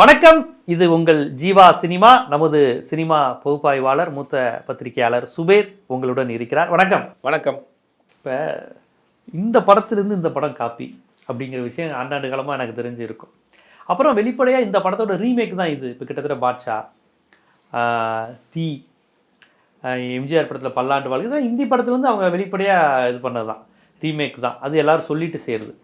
வணக்கம். இது உங்கள் ஜீவா சினிமா நமது சினிமா பகுப்பாய்வாளர் மூத்த பத்திரிகையாளர் சுபேர் உங்களுடன் இருக்கிறார். வணக்கம். வணக்கம். இப்போ இந்த படத்திலிருந்து இந்த படம் காப்பி அப்படிங்கிற விஷயம் ஆண்டாண்டு காலமாக எனக்கு தெரிஞ்சு இருக்கும் அப்புறம் வெளிப்படையாக இந்த படத்தோட ரீமேக் தான் இது. இப்போ கிட்டத்தட்ட பாட்ஷா தீ எம்ஜிஆர் படத்தில் பல்லாண்டு வாழ்க்கை. தான் இந்தி படத்துலேருந்து அவங்க வெளிப்படையாக இது பண்ணது தான் ரீமேக் தான். அது எல்லாரும் சொல்லிட்டு சேருது.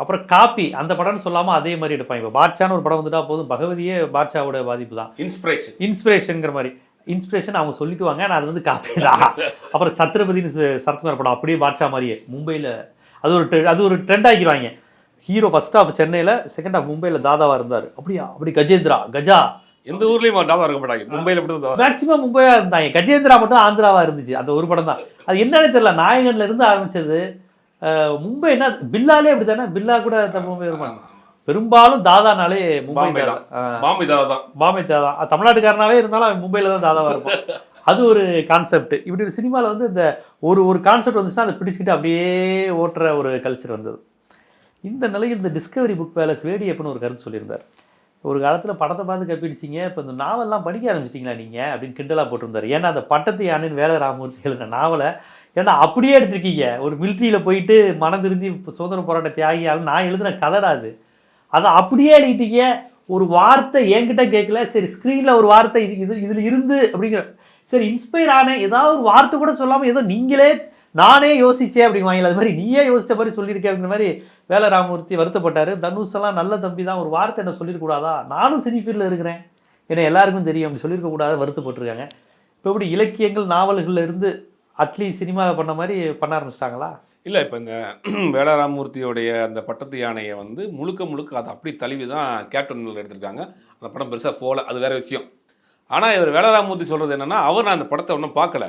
அப்புறம் காப்பி அந்த படம்னு சொல்லாமல் அதே மாதிரி எடுப்பாங்க. இப்போ பாட்ஷான்னு ஒரு படம் வந்துட்டா போதும். பகவதியே பாட்ஷாவோட பாதிப்பு தான். இன்ஸ்பிரேஷன் இன்ஸ்பிரேஷனுங்கிற மாதிரி. இன்ஸ்பிரேஷன் அவங்க சொல்லிக்குவாங்க. ஆனால் அது வந்து காப்பி தான். அப்புறம் சத்ரபதினு சரத்குமார் படம் அப்படியே பாட்ஷா மாதிரியே. மும்பையில் அது ஒரு அது ஒரு ட்ரெண்ட் ஆக்கிடுவாங்க ஹீரோ ஃபர்ஸ்ட் ஹாஃப் சென்னையில் செகண்ட் ஹாஃப் மும்பையில் தாதாவா இருந்தார். அப்படியா? அப்படி கஜேந்திரா கஜா. எந்த ஊர்லயும் டாலர் இருக்க மாட்டாங்க? மும்பையில மட்டும் மேக்ஸிமம் மும்பையா இருந்தாங்க. கஜேந்திரா மட்டும் ஆந்திராவா இருந்துச்சு. அந்த ஒரு படம் தான். அது என்னன்னு தெரியல. நாயகன்ல இருந்து ஆரம்பிச்சது மும்பை என்ன பில்லாலே அப்படி தானே பில்லா கூட மும்பை பெரும்பாலும் தாதானாலே மும்பை தாதா. தான். பாம்பே தான் தான் பாம்பே தாதா. தமிழ்நாட்டுக்காரனாவே இருந்தாலும் அவன் மும்பையில் தான் தாதாவா இருப்பான். அது ஒரு கான்செப்ட் இப்படி ஒரு சினிமாவில் வந்து இந்த ஒரு ஒரு கான்செப்ட் வந்துச்சுன்னா அதை பிடிச்சிக்கிட்டு அப்படியே ஓட்டுற ஒரு கல்ச்சர் வந்தது. இந்த நிலையில் இந்த டிஸ்கவரி புக் பேலஸ் வேடியப்பன்னு ஒரு கருத்து சொல்லியிருந்தார். ஒரு காலத்தில் படத்தை பார்த்து கப்பிடிச்சிங்க இப்போ இந்த நாவல்லாம் படிக்க ஆரம்பிச்சிட்டிங்களா நீங்கள் அப்படின்னு கிண்டலாக போட்டிருந்தார். ஏன்னா அந்த பட்டத்து யானைன்னு வேலை ராமமூர்த்தி எழுதின நாவலை ஏன்னா அப்படியே எடுத்திருக்கீங்க? ஒரு மிலிட்ரியில் போயிட்டு மனம் திருந்தி சுதந்திர போராட்ட தியாகியால் நான் எழுதின கதடா அது. அதை அப்படியே எழுதிட்டீங்க. ஒரு வார்த்தை என்கிட்ட கேட்கல. சரி ஸ்க்ரீனில் ஒரு வார்த்தை இது இது இதில் இருந்து அப்படிங்கிற சரி இன்ஸ்பயர் ஆனேன் ஏதாவது ஒரு வார்த்தை கூட சொல்லாமல் ஏதோ நீங்களே நானே யோசிச்சேன் அப்படின்னு வாங்கல அது மாதிரி நீயே யோசித்த மாதிரி சொல்லியிருக்கேன் அப்படிங்கிற மாதிரி வேலை ராமமூர்த்தி வருத்தப்பட்டார். தனுஷ் எல்லாம் நல்ல தம்பி தான். ஒரு வார்த்தை என்ன சொல்லியிருக்கூடாதா நானும் சினி இருக்கிறேன். ஏன்னா எல்லாருக்கும் தெரியும். அப்படி சொல்லியிருக்கக்கூடாது வருத்தப்பட்டிருக்காங்க. இப்போ இப்படி இலக்கியங்கள் நாவல்களில் இருந்து அட்லி சினிமாவை பண்ண மாதிரி பண்ண ஆரம்பிச்சிட்டாங்களா? இல்லை இப்போ இந்த வேளாராமூர்த்தியோடைய அந்த பட்டத்து யானையை வந்து முழுக்க முழுக்க அதை அப்படி தழுவி தான் கேப்டன் எடுத்திருக்காங்க. அந்த படம் பெருசாக போகல அது வேற விஷயம். ஆனால் இவர் வேளாராமூர்த்தி சொல்கிறது என்னென்னா அவர் நான் அந்த படத்தை ஒன்றும் பார்க்கல.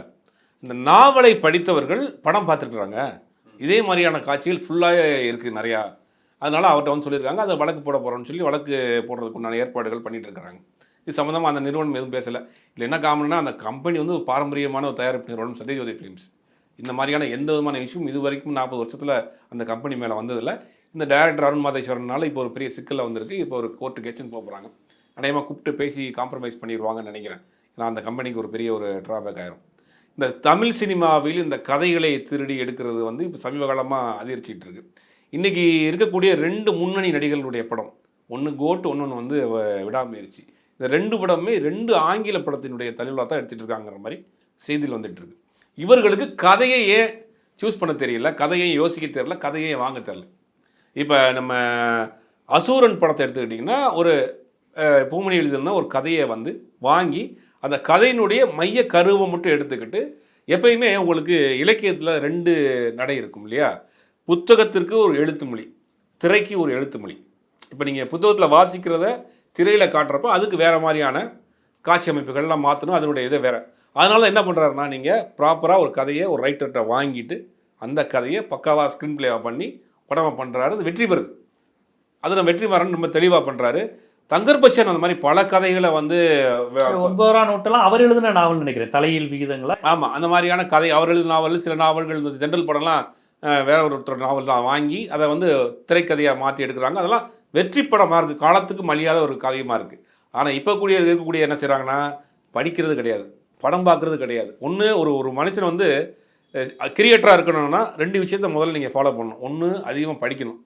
இந்த நாவலை படித்தவர்கள் படம் பார்த்துருக்குறாங்க. இதே மாதிரியான காட்சிகள் ஃபுல்லாக இருக்குது நிறையா. அதனால் அவர்கிட்ட வந்து சொல்லியிருக்காங்க அதை வழக்கு போட போகிறோம்னு சொல்லி வழக்கு போடுறதுக்கு உண்டான ஏற்பாடுகள் பண்ணிகிட்டு இருக்கிறாங்க. இது சம்மந்தமாக அந்த நிறுவனம் எதுவும் பேசலை. இல்லை என்ன காரணம்னா அந்த கம்பெனி வந்து ஒரு பாரம்பரியமான ஒரு தயாரிப்பு நிறுவனம் சத்யஜோதி ஃபிலிம்ஸ் இந்த மாதிரியான எந்த விதமான விஷயம் இது வரைக்கும் நாற்பது வருஷத்தில் அந்த கம்பெனி மேலே வந்ததில்லை. இந்த டைரக்டர் அருண் மாதேஸ்வரனால் இப்போ ஒரு பெரிய சிக்கலில் வந்திருக்கு. இப்போ ஒரு கோர்ட்டு கேச்சுன்னு போக போகிறாங்க அநேகமாக கூப்பிட்டு பேசி காம்ப்ரமைஸ் பண்ணிடுவாங்கன்னு நினைக்கிறேன். ஏன்னா அந்த கம்பெனிக்கு ஒரு பெரிய ஒரு ட்ராபேக் ஆயிரும். இந்த தமிழ் சினிமாவில் இந்த கதைகளை திருடி எடுக்கிறது வந்து இப்போ சமீப காலமாக அதிகரிச்சிட்டு இருக்கு. இன்றைக்கி இருக்கக்கூடிய ரெண்டு முன்னணி நடிகர்களுடைய படம். ஒன்று கோட் ஒன்று ஒன்று வந்து வ- விடாமுயற்சி. இந்த ரெண்டு படமே ரெண்டு ஆங்கில படத்தினுடைய தலைவலாக தான் எடுத்துகிட்டு இருக்காங்கிற மாதிரி செய்தியில் வந்துட்டுருக்கு இவர்களுக்கு கதையை ஏன் சூஸ் பண்ண தெரியல கதையை யோசிக்க தெரியல கதையை வாங்க தெரில இப்போ நம்ம அசூரன் படத்தை எடுத்துக்கிட்டிங்கன்னா ஒரு பூமணி எழுதியிருந்த ஒரு கதையை வந்து வாங்கி அந்த கதையினுடைய மைய கருவை மட்டும் எடுத்துக்கிட்டு எப்பயுமே உங்களுக்கு இலக்கியத்தில் ரெண்டு நடை இருக்கும் இல்லையா? புத்தகத்திற்கு ஒரு எழுத்து மொழி திரைக்கு ஒரு எழுத்து மொழி. இப்போ நீங்கள் புத்தகத்தில் வாசிக்கிறத திரையில் காட்டுறப்போ அதுக்கு வேறு மாதிரியான காட்சி அமைப்புகள்லாம் மாற்றணும் அதனுடைய இதை வேறு. அதனால தான் என்ன பண்ணுறாருன்னா நீங்கள் ப்ராப்பராக ஒரு கதையை ஒரு ரைட்டர்கிட்ட வாங்கிட்டு அந்த கதையை பக்காவாக ஸ்க்ரீன் பிளேவாக பண்ணி படமாக பண்ணுறாரு அது வெற்றி பெறுது. அது நம்ம வெற்றி மாறன் ரொம்ப தெளிவாக பண்ணுறாரு தங்கர் பச்சன் அந்த மாதிரி பல கதைகளை வந்து ஒன்பதாம் நூட்டெல்லாம் அவர் எழுதின நாவல் நினைக்கிறேன் தலையில் விகிதங்களா. ஆமாம் அந்த மாதிரியான கதை அவர் எழுதின நாவல் சில நாவல்கள் இந்த ஜென்ரல் படம்லாம் வேற ஒருத்தர் நாவல் தான் வாங்கி அதை வந்து திரைக்கதையாக மாற்றி எடுக்கிறாங்க. அதெல்லாம் வெற்றி படமாக இருக்குது காலத்துக்கு மலியாத ஒரு காவியமாக இருக்குது ஆனால் இப்போ கூடிய இருக்கக்கூடிய என்ன செய்கிறாங்கன்னா படிக்கிறது கிடையாது. படம் பார்க்குறது கிடையாது. ஒன்று ஒரு ஒரு மனுஷன் வந்து கிரியேட்டராக இருக்கணும்னா ரெண்டு விஷயத்த முதல்ல நீங்கள் ஃபாலோ பண்ணணும். ஒன்று அதிகமாக படிக்கணும்.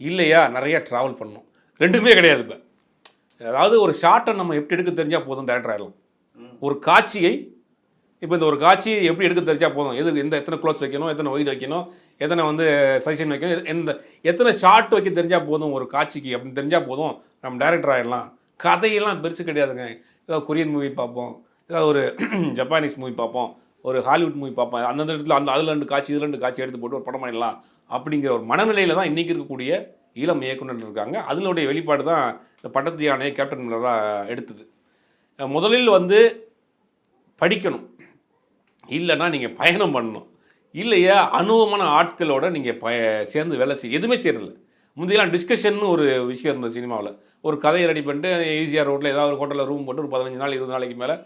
இல்லையா நிறையா ட்ராவல் பண்ணணும். ரெண்டுமே கிடையாது இப்போ. அதாவது ஒரு ஷார்ட்டை நம்ம எப்படி எடுக்க தெரிஞ்சால் போதும் டேரக்டர் ஆயிடலாம். ஒரு காட்சியை இப்போ இந்த ஒரு காட்சி எப்படி எடுக்க தெரிஞ்சா போதும்? எது எந்த எத்தனை க்ளோஸ் வைக்கணும் எத்தனை ஒயிட் வைக்கணும் எத்தனை வந்து சஜஷன் வைக்கணும் எந்த எத்தனை ஷார்ட் வைக்க தெரிஞ்சால் போதும் ஒரு காட்சிக்கு? அப்படின்னு தெரிஞ்சால் போதும் நம்ம டேரக்டர் ஆகிடலாம் கதையெல்லாம் பெருசு கிடையாதுங்க. ஏதாவது கொரியன் மூவி பார்ப்போம் ஏதாவது ஒரு ஜப்பானீஸ் மூவி பார்ப்போம் ஒரு ஹாலிவுட் மூவி பார்ப்போம். அந்தந்த இடத்துல அந்த அதில் ரெண்டு காட்சி இதில் ரெண்டு காட்சி எடுத்து போட்டு ஒரு படம் பண்ணிடலாம். அப்படிங்கிற ஒரு மனநிலையில் தான் இன்றைக்கி இருக்கக்கூடிய இளம் இயக்குனர் இருக்காங்க. அதனுடைய வெளிப்பாடு தான் இந்த பட்டத்து யானையை கேப்டன் மில்லராக எடுத்தது. முதலில் வந்து படிக்கணும். இல்லைன்னா நீங்கள் பயணம் பண்ணணும். இல்லையா அனுபவமான ஆட்களோட நீங்கள் பய சேர்ந்து வேலை செய்ய எதுவுமே செய்யறதில்ல முந்தையெல்லாம் டிஸ்கஷன் ஒரு விஷயம் இருந்தது சினிமாவில். ஒரு கதையை ரெடி பண்ணிட்டு ஈஸியாக ரோட்டில் ஏதாவது ஒரு ஹோட்டலில் ரூம் போட்டு ஒரு பதினஞ்சு நாள் இருபது நாளைக்கு மேலே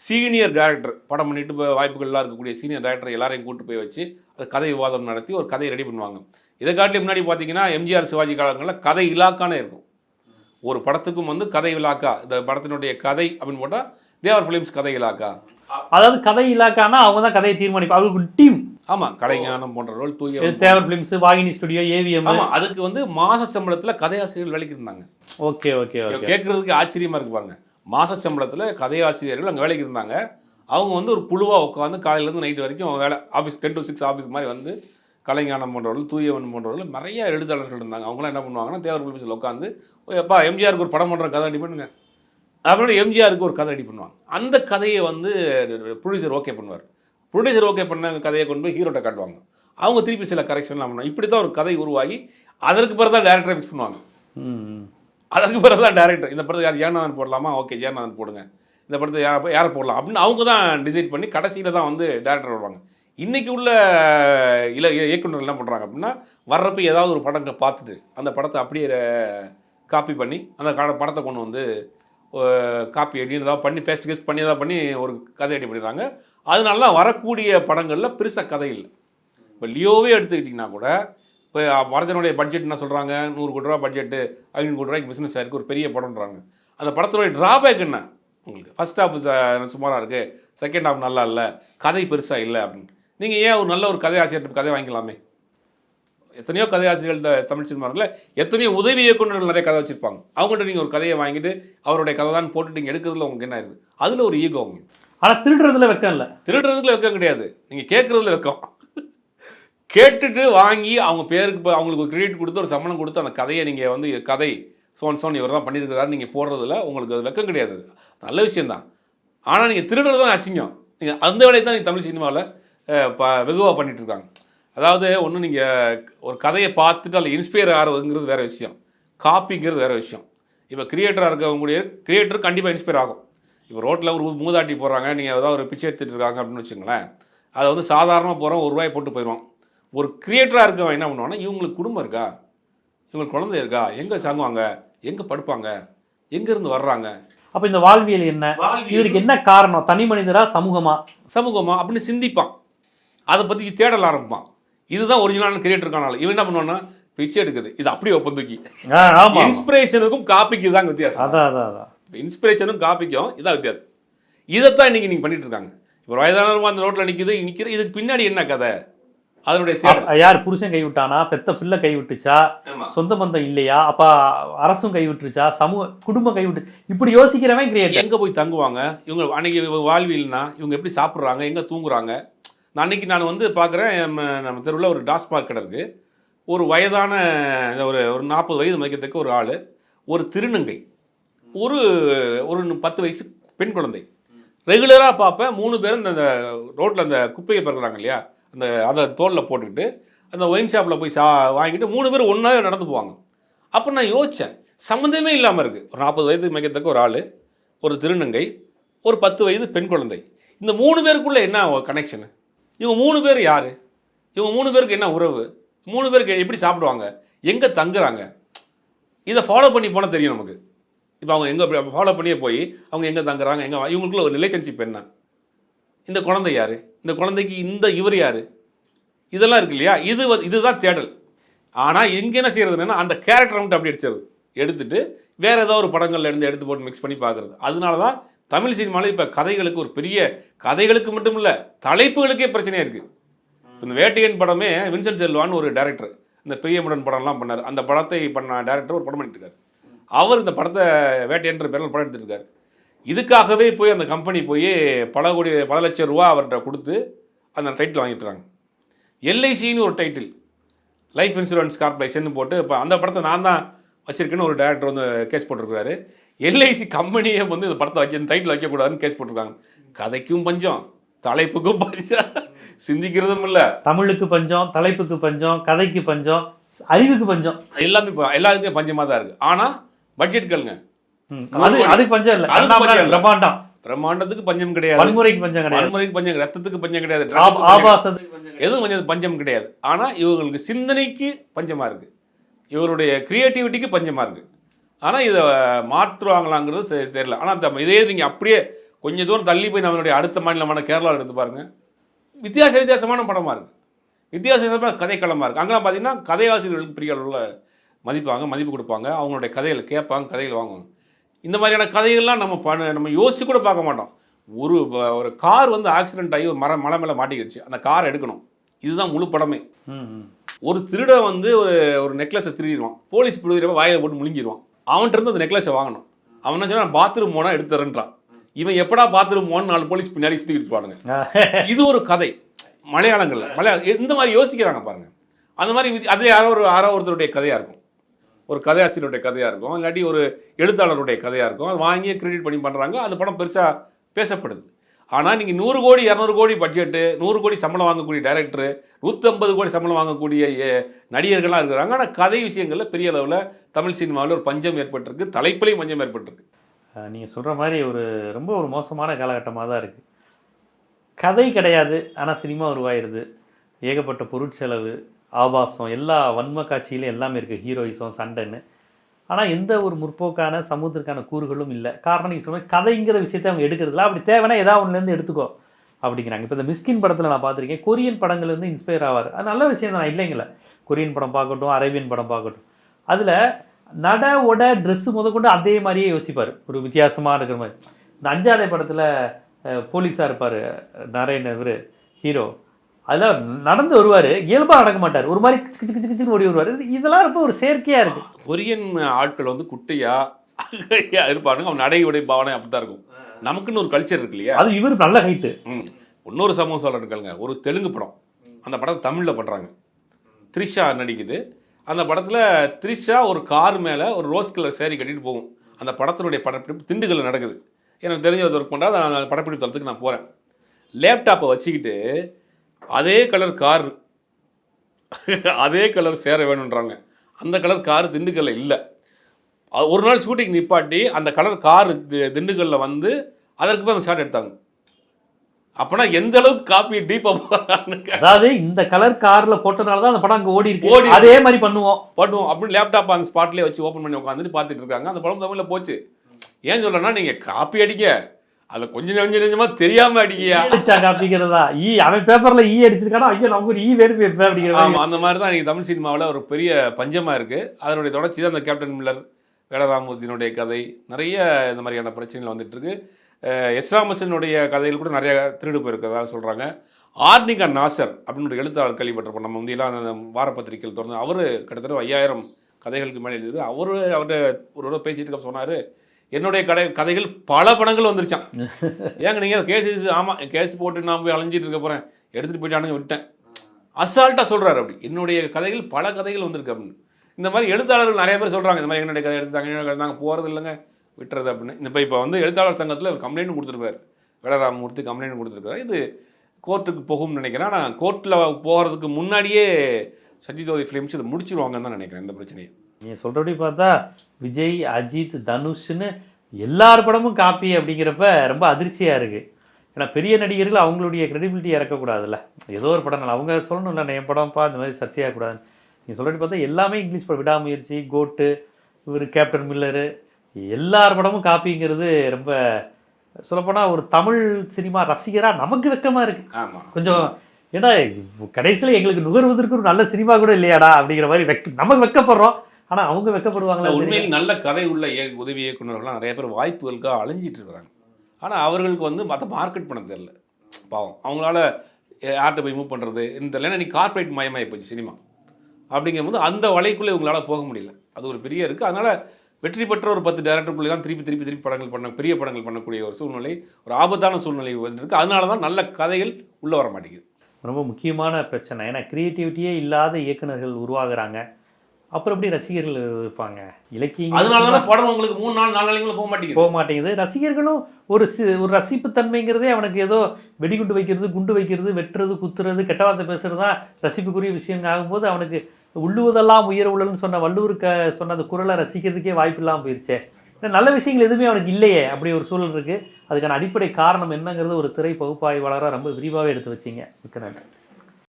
சீனியர் டேரக்டர் படம் பண்ணிட்டு வாய்ப்புகள்லாம் இருக்கக்கூடிய சீனியர் டேரக்டர் எல்லாரையும் கூட்டு போய் வச்சு அது கதை விவாதம் நடத்தி ஒரு கதையை ரெடி பண்ணுவாங்க. இதை காட்டி முன்னாடி பார்த்தீங்கன்னா எம்ஜிஆர் சிவாஜி காலங்களில் கதை இலாக்கானே இருக்கும். ஒரு படத்துக்கும் வந்து கதை இலாக்கா இந்த படத்தினுடைய கதை அப்படின்னு போட்டால் தேவர் ஃபிலிம்ஸ் கதை இலாக்கா. அதாவது கதை இலாக்கானா அவங்க தான் கதையை தீர்மானிப்பாங்க அவங்களுக்கு டீம் ஆமாம் கலைஞானம் போன்ற ரோல் தூய Thevar films Vahini studio AVM ஆமாம் அதுக்கு வந்து மாத சம்பளத்தில் கதையாசிரியர்கள் வேலைக்கு இருந்தாங்க ஓகே ஓகே. ஓகே கேட்குறதுக்கு ஆச்சரியமாக இருக்கு பாருங்க. மாத சம்பளத்தில் கதையாசிரியர்கள் அங்கே வேலைக்கு இருந்தாங்க அவங்க வந்து ஒரு குழுவாக உட்காந்து காலையிலேருந்து நைட்டு வரைக்கும் வேலை office ten to six office மாதிரி வந்து கலைஞானம் போன்றவர்கள் தூயவன் போன்றவர்கள் நிறைய எழுத்தாளர்கள் இருந்தாங்க. அவங்களாம் என்ன பண்ணுவாங்கன்னா தேவர் பிலிம்ஸில் உட்காந்து எப்பா எம்ஜிஆருக்கு ஒரு படம் பண்ணுற கதை ரெடி பண்ணுங்க அப்படின்னு எம்ஜிஆருக்கு ஒரு கதை ரெடி பண்ணுவாங்க. அந்த கதையை வந்து ப்ரொடியூசர் ஓகே பண்ணுவார். ப்ரொடியூசர் ஓகே பண்ண கதையை கொண்டு போய் ஹீரோட்ட காட்டுவாங்க. அவங்க திருப்பி சில கரெக்ஷன்லாம் பண்ணுவாங்க. இப்படி தான் ஒரு கதை உருவாகி அதற்கு பிறகு தான் டேரக்டரை ஃபிக்ஸ் பண்ணுவாங்க. அதற்கு பிறகு தான் டேரக்டர் இந்த படத்தை யார் ஜெயநாதன் போடலாமா? ஓகே ஜெயநாதன் போடுங்க. இந்த படத்தை யாரை யாரை போடலாம்? அப்படின்னு அவங்க தான் டிசைட் பண்ணி கடைசியில் தான் வந்து டேரக்டர் வருவாங்க. இன்றைக்கி உள்ள இல இயக்குனர் என்ன பண்ணுறாங்க அப்படின்னா வர்றப்ப ஏதாவது ஒரு படம் பார்த்துட்டு அந்த படத்தை அப்படியே காப்பி பண்ணி அந்த படத்தை கொண்டு வந்து காப்பி எடி ஏதாவது பண்ணி பேஸ்ட் கேஸ்ட் பண்ணி ஏதாவது பண்ணி ஒரு கதை ரெடி பண்ணிடுறாங்க. அதனால தான் வரக்கூடிய படங்களில் பெருசாக கதை இல்லை. இப்போ லியோவே எடுத்துக்கிட்டிங்கன்னா கூட இப்போ வரதனுடைய பட்ஜெட் என்ன சொல்கிறாங்க நூறு கோடி ரூபா பட்ஜெட்டு ஐநூறு கோடி ரூபாய்க்கு பிஸ்னஸ் ஆயிருக்கு ஒரு பெரிய படம்ன்றாங்க. அந்த படத்தினுடைய ட்ராபேக் என்ன? உங்களுக்கு ஃபஸ்ட் ஹாஃப் சுமாராக இருக்குது செகண்ட் ஹாஃப் நல்லா இல்லை. கதை பெருசாக இல்லை அப்படின்னு. நீங்கள் ஏன் ஒரு நல்ல ஒரு கதை ஆசிரியர் கதை வாங்கிக்கலாமே? எத்தனையோ கதை ஆசிரியர்கள் தமிழ் சினிமாவில் எத்தனையோ உதவி இயக்குநர்கள் நிறைய கதை வச்சுருப்பாங்க. அவங்கள்ட்ட நீங்கள் ஒரு கதையை வாங்கிட்டு அவருடைய கதை தான் போட்டு நீங்கள் எடுக்கிறதுல உங்களுக்கு என்ன இருக்குது அதில் ஒரு ஈகோ உங்களுக்கு. ஆனா திருடுறதுல வெக்கம் இல்ல. திருடுறதுல வெக்கம் கிடையாது. நீங்கள் கேட்குறதுல வெக்கம். கேட்டுட்டு வாங்கி அவங்க பேருக்கு அவங்களுக்கு ஒரு கிரெடிட் கொடுத்து ஒரு சம்பளம் கொடுத்து அந்த கதையை நீங்கள் வந்து கதை சோன் சோன் இவர் தான் பண்ணியிருக்கிறாரு நீங்கள் போடுறதுல உங்களுக்கு அது வெக்கம் கிடையாது. நல்ல விஷயம்தான். ஆனால் நீங்கள் திருடுறது தான் அசிங்கம். நீங்கள் அந்த வேலையை தான் நீங்கள் தமிழ் சினிமாவில் வெகுவாக பண்ணிட்டு இருக்காங்க. அதாவது ஒன்று நீங்கள் ஒரு கதையை பார்த்துட்டு அதில் இன்ஸ்பயர் ஆகிறதுங்கிறது வேறு விஷயம். காப்பிங்கிறது வேறு விஷயம். இப்போ கிரியேட்டராக இருக்கவங்களுடைய கிரியேட்டர் கண்டிப்பாக இன்ஸ்பயர் ஆகும். இப்போ ரோட்டில் ஒரு மூதாட்டி போடுறாங்க நீங்கள் ஏதாவது ஒரு பிச்சை எடுத்துட்டு இருக்காங்க அப்படின்னு வச்சுங்களேன் அதை வந்து சாதாரணமாக போகிறோம் ஒரு ரூபாய் போட்டு போயிடுவோம் ஒரு கிரியேட்டராக இருக்கவன் என்ன பண்ணுவான்னா இவங்களுக்கு குடும்பம் இருக்கா? இவங்களுக்கு குழந்தை இருக்கா? எங்கே சாங்குவாங்க எங்கே படுப்பாங்க? எங்கேருந்து வர்றாங்க? அப்ப இந்த வாழ்வியல் என்ன? இதற்கு என்ன காரணம்? தனி மனிதரா சமூகமா? சமூகமா? அப்படின்னு சிந்திப்பான். அதை பற்றி தேடல ஆரம்பிப்பான். இதுதான் ஒரிஜினலான கிரியேட்டருக்கான ஆள். இவன் என்ன பண்ணுவான்னா பிச்சை எடுக்குது. இது அப்படியே ஒப்பம் தூக்கி. இன்ஸ்பிரேஷனுக்கும் காப்பிக்கு தான் வித்தியாசம். அதான் அதான் அதான். இன்ஸ்பிரேஷனும் காப்பிக்கும் இதான் வித்தியாசம். இதைத்தான் இன்னைக்கு நீங்கள் பண்ணிட்டு இருக்காங்க. இப்போ வயதானவங்க அந்த ரோட்டில் நிற்கிது நிற்கிற இதுக்கு பின்னாடி என்ன கதை? அதனுடைய யார் புருஷன் கை விட்டானா? பெத்த பிள்ளை கை விட்டுச்சா? ஆமா. சொந்த பந்தம் இல்லையா? அப்ப அரசும் கை விட்டுருச்சா? சமூக குடும்பம் கை விட்டு இப்படி யோசிக்கிறவன் கிரியேட்டர் எங்க போய் தங்குவாங்க? இவங்க அன்னைக்கு வாழ்வியல்னா இவங்க எப்படி சாப்பிட்றாங்க? எங்க தூங்குறாங்க? நான் அன்றைக்கி நான் வந்து பார்க்குறேன் நம்ம தெருவில் ஒரு டாஸ்மாக் கடை இருக்குது ஒரு வயதான இந்த ஒரு ஒரு நாற்பது வயது மதிக்கத்துக்கு ஒரு ஆள் ஒரு திருநங்கை ஒரு ஒரு பத்து வயசு பெண் குழந்தை. ரெகுலராக பார்ப்பேன் மூணு பேரும் இந்த ரோட்டில் அந்த குப்பையை பிறகுறாங்க இல்லையா? அந்த அதை தோலில் போட்டுக்கிட்டு அந்த ஒயின் ஷாப்பில் போய் சா வாங்கிட்டு மூணு பேர் ஒன்றாவே நடந்து போவாங்க. அப்போ நான் யோசித்தேன் சம்மந்தமே இல்லாமல் இருக்குது ஒரு நாற்பது வயதுக்கு மிகத்தக்க ஒரு ஆள் ஒரு திருநங்கை ஒரு பத்து வயது பெண் குழந்தை. இந்த மூணு பேருக்குள்ளே என்ன கனெக்ஷனு இவங்க மூணு பேர் யார்? இவங்க மூணு பேருக்கு என்ன உறவு? மூணு பேருக்கு எப்படி சாப்பிடுவாங்க? எங்கே தங்குறாங்க? இதை ஃபாலோ பண்ணி போனால் தெரியும் நமக்கு. இப்போ அவங்க எங்கே ஃபாலோ பண்ணியே போய் அவங்க எங்கே தங்குறாங்க எங்கே இவங்களுக்குள்ள ஒரு ரிலேஷன்ஷிப் என்ன? இந்த குழந்தை யார்? இந்த குழந்தைக்கு இந்த இவர் யார்? இதெல்லாம் இருக்கு இல்லையா? இது இதுதான் தேடல். ஆனால் இங்கே என்ன செய்யறது அந்த கேரக்டர் மட்டும் அப்படி எடுத்துறது எடுத்துட்டு வேறு ஏதோ ஒரு படங்கள்ல இருந்து எடுத்து போட்டு மிக்ஸ் பண்ணி பார்க்குறது அதனால தான் தமிழ் சினிமாவில் இப்போ கதைகளுக்கு ஒரு பெரிய கதைகளுக்கு மட்டும் இல்லை தலைப்புகளுக்கே பிரச்சனையாக இருக்குது இந்த வேட்டையன் படமே வின்சென்ட் செல்வான்னு ஒரு டேரக்டர் இந்த பெரியமுடன் படம்லாம் பண்ணார். அந்த படத்தை பண்ண டேரக்டர் ஒரு படம் பண்ணிட்டுருக்காரு அவர் இந்த படத்தை வேட்டையன்ற பேரில் படம் எடுத்துருக்காரு இதுக்காகவே போய் அந்த கம்பெனி போய் பல கோடி பல லட்சம் ரூபா அவர்கிட்ட கொடுத்து அந்த டைட்டில் வாங்கிட்டுறாங்க எல்ஐசின்னு ஒரு டைட்டில் லைஃப் இன்சூரன்ஸ் கார்பரேஷன் போட்டு இப்போ அந்த படத்தை நான் தான் வச்சிருக்கேன்னு ஒரு டேரக்டர் வந்து கேஸ் போட்டிருக்காரு எல்ஐசி கம்பெனியே வந்து இந்த படத்தை வைக்க டைட்டில் வைக்கக்கூடாதுன்னு கேஸ் போட்டிருக்காங்க. கதைக்கும் பஞ்சம் தலைப்புக்கும் பஞ்சம். சிந்திக்கிறதும் இல்லை. தமிழுக்கு பஞ்சம் தலைப்புக்கு பஞ்சம் கதைக்கு பஞ்சம் அறிவுக்கு பஞ்சம். எல்லாமே எல்லாத்துக்கும் பஞ்சமாக தான் இருக்குது ஆனால் பட்ஜெட் கேளுங்க. ம், அது அதுக்கு பஞ்சம் இல்ல. பஞ்சம். பிரம்மாண்டம். பிரம்மாண்டத்துக்கு பஞ்சம் கிடையாது. வன்முறைக்கு பஞ்சம் கிடையாது. வன்முறைக்கு பஞ்சம் கிடையாது. ரத்தத்துக்கு பஞ்சம் கிடையாது. பஞ்சம். ஆபாசத்துக்கு பஞ்சம். எதுவும் கொஞ்சம் பஞ்சம் கிடையாது. ஆனால் இவங்களுக்கு சிந்தனைக்கு பஞ்சமாக இருக்குது இவருடைய க்ரியேட்டிவிட்டிக்கு பஞ்சமாக இருக்குது ஆனால் இதை மாற்றுவாங்களாங்கிறது தெரியல. ஆனால் அந்த இதே நீங்கள் அப்படியே கொஞ்சம் தூரம் தள்ளி போய் நம்மளுடைய அடுத்த மாநிலமான கேரளாவில் எடுத்து பாருங்கள் வித்தியாச வித்தியாசமான படமாக இருக்குது வித்தியாச வித்தியாசமான கதைக்களமாக இருக்குது அங்கெல்லாம் பார்த்தீங்கன்னா கதையாசிரியர்களுக்கு பெரிய அளவில் மதிப்பாங்க மதிப்பு கொடுப்பாங்க. அவங்களுடைய கதைகள் கேட்பாங்க கதைகள் வாங்குவாங்க. இந்த மாதிரியான கதைகள்லாம் நம்ம பண்ண நம்ம யோசிச்சு கூட பார்க்க மாட்டோம். ஒரு ஒரு கார் வந்து ஆக்சிடென்ட் ஆகி ஒரு மரம் மலை மேலே மாட்டிக்கிடுச்சு. அந்த கார் எடுக்கணும். இதுதான் முழு படமே. ஒரு திருடன் வந்து ஒரு ஒரு நெக்லஸை திருடிடுவான். போலீஸ் பிடிக்கிறப்ப வாயில போட்டு முழுங்கிடுவான் அவன்கிட்ட இருந்து அந்த நெக்லஸை வாங்கணும். அவன் என்ன சொன்னா பாத்ரூம் போனால் எடுத்துறேன்றான். இவன் எப்படா பாத்ரூம் போன்னு நாலு போலீஸ் பின்னாடி சுற்றிக்கிட்டு இருப்பானுங்க. இது ஒரு கதை. மலையாளங்கள்ல. மலையாள இந்த மாதிரி யோசிக்கிறாங்க பாருங்க. அந்த மாதிரி அது யாரோ ஒரு யாரோ ஒருத்தருடைய கதையாக இருக்கும். ஒரு கதையாசிரியருடைய கதையாக இருக்கும். இல்லாட்டி ஒரு எழுத்தாளருடைய கதையாக இருக்கும். அது வாங்கி கிரெடிட் பண்ணி பண்ணுறாங்க அந்த படம் பெருசாக பேசப்படுது. ஆனால் நீங்கள் நூறு கோடி இரநூறு கோடி பட்ஜெட்டு நூறு கோடி சம்பளம் வாங்கக்கூடிய டைரக்டரு நூற்றம்பது கோடி சம்பளம் வாங்கக்கூடிய நடிகர்கள்லாம் இருக்கிறாங்க. ஆனால் கதை விஷயங்களில் பெரிய அளவில் தமிழ் சினிமாவில் ஒரு பஞ்சம் ஏற்பட்டிருக்கு தலைப்பிலையும் பஞ்சம் ஏற்பட்டிருக்கு. நீங்கள் சொல்கிற மாதிரி ஒரு ரொம்ப ஒரு மோசமான காலகட்டமாக தான் இருக்குது கதை கிடையாது ஆனால் சினிமா உருவாயிருது. ஏகப்பட்ட பொருட்செலவு ஆபாசம் எல்லா வன்ம காட்சியிலும் எல்லாமே இருக்குது ஹீரோயிசம் சண்டைன்னு. ஆனால் எந்த ஒரு முற்போக்கான சமூகத்திற்கான கூறுகளும் இல்லை. காரணம் நீங்கள் சொல்ல கதைங்கிற விஷயத்தை அவங்க எடுக்கிறதுல அப்படி தேவைன்னா ஏதாவது ஒன்றுலேருந்து எடுத்துக்கோ அப்படிங்கிறாங்க. இப்போ இந்த மிஸ்கின் படத்தில் நான் பார்த்துருக்கேன். கொரியன் படங்கள்லேருந்து இன்ஸ்பயர் ஆவார். அது நல்ல விஷயம் தான். இல்லைங்களே? கொரியன் படம் பார்க்கட்டும் அரேபியன் படம் பார்க்கட்டும். அதில் நட உட ட்ரெஸ்ஸு முதற்கொண்டு அதே மாதிரியே யோசிப்பார். ஒரு வித்தியாசமாக இருக்கிற மாதிரி. இந்த அஞ்சாதை படத்தில் போலீஸாக இருப்பார் நாராயண இவர் ஹீரோ அதில் நடந்து வருவார். இயல்பாக நடக்க மாட்டார். ஒரு மாதிரி கிச்சு கிச்சு கிச்சுன்னு ஓடி வருவார். இது- இதெல்லாம் ரொம்ப ஒரு செயற்கையாக இருக்குது கொரியன் ஆட்கள் வந்து குட்டையா இருப்பாருங்க. அவன் நடை உடை பாவனை அப்படி தான் இருக்கும் நமக்குன்னு ஒரு கல்ச்சர் இருக்கு இல்லையா? அது இவர் நல்ல ஹைட்டு ம். இன்னொரு சமூகம் சொல்ல இருக்காங்க ஒரு தெலுங்கு படம். அந்த படத்தை தமிழில் பண்ணுறாங்க த்ரிஷா நடிக்குது. அந்த படத்தில் த்ரிஷா ஒரு கார் மேலே ஒரு ரோஸ் கலர் சேரீ கட்டிட்டு போகும். அந்த படத்தினுடைய படப்பிடிப்பு திண்டுக்கல்ல நடக்குது. எனக்கு தெரிஞ்ச ஒரு ஒர்க் பண்ணுறா நான் அந்த படப்பிடிப்பு தளத்துக்கு நான் போகிறேன் லேப்டாப்பை வச்சுக்கிட்டு அதே கலர் கார் அதே கலர் சேர வேணுன்றாங்க அந்த கலர் கார் திண்டுக்கல்ல இல்லை. ஒரு நாள் ஷூட்டிங் நிப்பாட்டி அந்த கலர் கார் திண்டுக்கல்ல வந்து அதற்கு போய் அந்த ஷாட் எடுத்தாங்க. அப்பனா எந்த அளவுக்கு காப்பி டீப்பா போறான்னு அதாவது இந்த கலர் கார்ல போட்டனால தான் அந்த படம் அங்கே ஓடி ஓடி. அதே மாதிரி பண்ணுவோம். பண்ணுவோம். அப்படின்னு லேப்டாப் அந்த ஸ்பாட்லேயே வச்சு ஓப்பன் பண்ணி உட்காந்துட்டு பார்த்துட்டு இருக்காங்க. அந்த படம் தமிழில் போச்சு. ஏன் சொல்றேன்னா நீங்க காப்பி அடிக்க அதை கொஞ்சம் கொஞ்சம் கொஞ்சமா தெரியாம அடிக்கியா? அடிச்சா காப்பிக்கிறதா ஈ அவன் பேப்பர்ல ஈ அடிச்சிருக்கானா? ஐயோ நமக்கு ஒரு ஈ வேணும் அப்படிங்கிற அந்த மாதிரி தான் இன்னைக்கு தமிழ் சினிமாவில் ஒரு பெரிய பஞ்சமா இருக்கு. அதனுடைய தொடர்ச்சி தான் அந்த கேப்டன் மில்லர் வேலராமூர்த்தியினுடைய கதை நிறைய இந்த மாதிரியான பிரச்சனைகள் வந்துட்டு இருக்கு அஹ் எஸ் ராமச்சந்திரனுடைய கதைகள் கூட நிறைய திருடு போயிருக்கிறதா சொல்றாங்க. ஆர்னிகா நாசர் அப்படின்னு ஒரு எழுத்தாளர் கேள்விப்பட்டிருப்போம் நம்ம முந்தையெல்லாம் அந்த வாரப்பத்திரிகைகள் திறந்து அவர் கிட்டத்தட்ட ஐயாயிரம் கதைகளுக்கு மேலே எழுதுது அவர் அவர்கிட்ட ஒரு பேசிட்டு இருக்க சொன்னார். என்னுடைய கடை கதைகள் பல படங்கள் வந்துருச்சான் ஏங்க நீங்கள் கேஸ் ஆமாம் கேஸ் போட்டு நான் போய் அலைஞ்சிட்டு இருக்க போகிறேன் எடுத்துகிட்டு போயிட்டானு விட்டேன். அசால்ட்டாக சொல்கிறாரு அப்படி. என்னுடைய கதைகள் பல கதைகள் வந்திருக்கு அப்படின்னு. இந்த மாதிரி எழுத்தாளர்கள் நிறைய பேர் சொல்கிறாங்க இந்த மாதிரி என்னுடைய கதை எடுத்தாங்க என்னுடைய கதை நாங்கள் போகிறது இல்லைங்க விட்டுறது அப்படின்னு. இந்த இப்போ இப்போ வந்து எழுத்தாளர் சங்கத்தில் ஒரு கம்ப்ளைண்ட் கொடுத்துருக்காரு. வேலராமூர்த்தி கம்ப்ளைண்ட் கொடுத்துருக்காரு. இது கோர்ட்டுக்கு போகும்னு நினைக்கிறேன். ஆனால் கோர்ட்டில் போகிறதுக்கு முன்னாடியே சத்யஜோதி ஃபிலிம்ஸ் இதை முடிச்சிருவாங்கன்னு தான் நினைக்கிறேன் இந்த பிரச்சனையை. நீ சொல்றபடி பார்த்தா விஜய் அஜித் தனுஷ்னு எல்லார் படமும் காப்பி அப்படிங்கிறப்ப ரொம்ப அதிர்ச்சியா இருக்கு. ஏன்னா பெரிய நடிகர்கள் அவங்களுடைய கிரெடிபிலிட்டி இறக்கக்கூடாதுல்ல. ஏதோ ஒரு படம் அவங்க சொல்லணும்ல என் படம்ப்பா இந்த மாதிரி சர்ச்சையாகக்கூடாது நீ சொல்றபடி பார்த்தா எல்லாமே இங்கிலீஷ் படம். விடாமுயற்சி கோட்டு இவர் கேப்டன் மில்லரு எல்லார் படமும் காப்பிங்கிறது ரொம்ப சொல்லப்போனால் ஒரு தமிழ் சினிமா ரசிகராக நமக்கு வெக்கமாக இருக்கு. ஆமாம் கொஞ்சம் ஏன்னா கடைசியில் எங்களுக்கு நுகர்வதற்கு ஒரு நல்ல சினிமா கூட இல்லையாடா அப்படிங்கிற மாதிரி வெக்க நமக்கு வெக்கப்படுறோம். ஆனால் அவங்க வெக்கப்படுவாங்களா. உண்மையில் நல்ல கதை உள்ள உதவி இயக்குனர்கள்லாம் நிறைய பேர் வாய்ப்புகளுக்காக அலைஞ்சிட்டு இருக்கிறாங்க ஆனால் அவர்களுக்கு வந்து அதை மார்க்கெட் பண்ண தெரில பாவம். அவங்களால யார்கிட்ட போய் மூவ் பண்ணுறது இந்த இல்லைன்னா நீ கார்ப்பரேட் மயமாகி போச்சு சினிமா. அப்படிங்கும்போது அந்த வலைக்குள்ளே இவங்களால போக முடியல. அது ஒரு பெரிய இருக்குது அதனால் வெற்றி பெற்ற ஒரு பத்து டேரக்டருக்குள்ளே தான் திருப்பி திருப்பி திருப்பி படங்கள் பண்ண பெரிய படங்கள் பண்ணக்கூடிய ஒரு சூழ்நிலை ஒரு ஆபத்தான சூழ்நிலை வந்துருக்கு. அதனால தான் நல்ல கதைகள் உள்ளே வர மாட்டேங்குது. ரொம்ப முக்கியமான பிரச்சனை. ஏன்னா கிரியேட்டிவிட்டியே இல்லாத இயக்குனர்கள் உருவாகுறாங்க. அப்புறம் எப்படி ரசிகர்கள் இருப்பாங்க? இலக்கியம் அதனால தானே படம் உங்களுக்கு மூணு நாள் நாலு நாளைக்குள்ள போக மாட்டேங்குது. போக மாட்டேங்குது ரசிகர்களும் ஒரு சி ஒரு ரசிப்பு தன்மைங்கிறதே அவனுக்கு ஏதோ வெடிகுண்டு வைக்கிறது குண்டு வைக்கிறது வெட்டுறது குத்துறது கெட்ட வார்த்தை பேசுறது தான் ரசிப்புக்குரிய விஷயம் ஆகும்போது அவனுக்கு உள்ளுவதெல்லாம் உயர் உள்ளல்னு சொன்ன வள்ளுவர் க சொன்ன அந்த குரலை ரசிக்கிறதுக்கே வாய்ப்பு இல்லாமல் போயிருச்சே. ஏன்னா நல்ல விஷயங்கள் எதுவுமே அவனுக்கு இல்லையே அப்படி ஒரு சூழல் இருக்கு. அதுக்கான அடிப்படை காரணம் என்னங்கிறது ஒரு திரை பகுப்பாய்வாளராக ரொம்ப விரிவாகவே எடுத்து வச்சிங்க. மிக்க நன்றி.